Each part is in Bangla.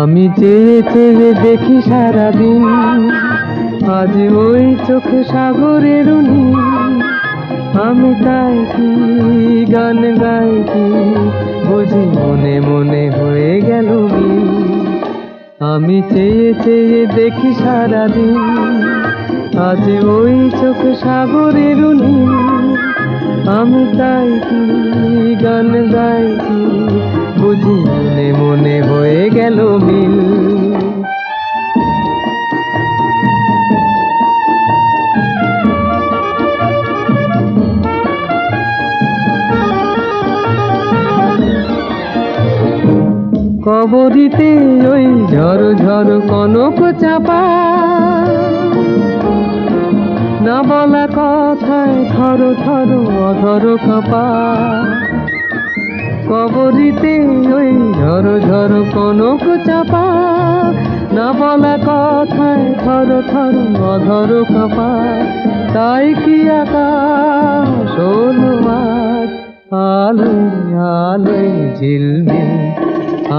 আমি চেয়ে চেয়ে দেখি সারাদিন আজ ওই চোখে সাগরের আমি তাই কি গান গাই বুঝি মনে মনে হয়ে গেল আমি চেয়ে চেয়ে দেখি সারাদিন, আজ ওই চোখ সাগরের আমি তাই গান কি কবরিতে ওই ঝড় ঝড় কনক চাপা। না বলা কথায় থর থর অধর কপা। কবরিতে ওই ঝড় ঝড় কনক চাপা। না বলা কথায় থর থর অধর কপা। তাই কি আকাশ আলোয় আলোয় ঝিলমিল।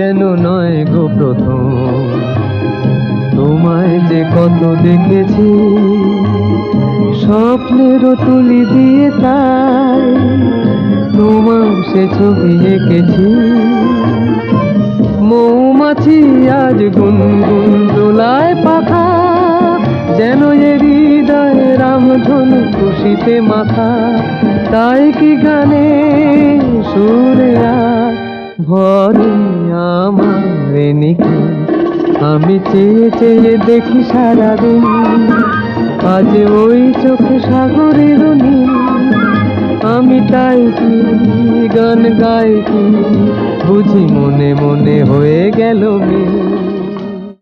যেন নয় গো প্রথম। তোমায় যে কত দেখেছি, স্বপ্নেরও তুলি দিয়ে তাই তোমার সে ছবি এঁকেছি। মৌমাছি আজ গুনগুন দোলায় পাখা, যেন এ হৃদয় রামধনু খুশিতে মাথা তাই কি গানে সুরে ভরে আমার নিকি আমি চেয়ে চেয়ে দেখি সারাদিন। আজ ওই চোখে সাগরের নীল। আমি তাই গান গাই কি? বুঝি মনে মনে হয়ে গেল মিল।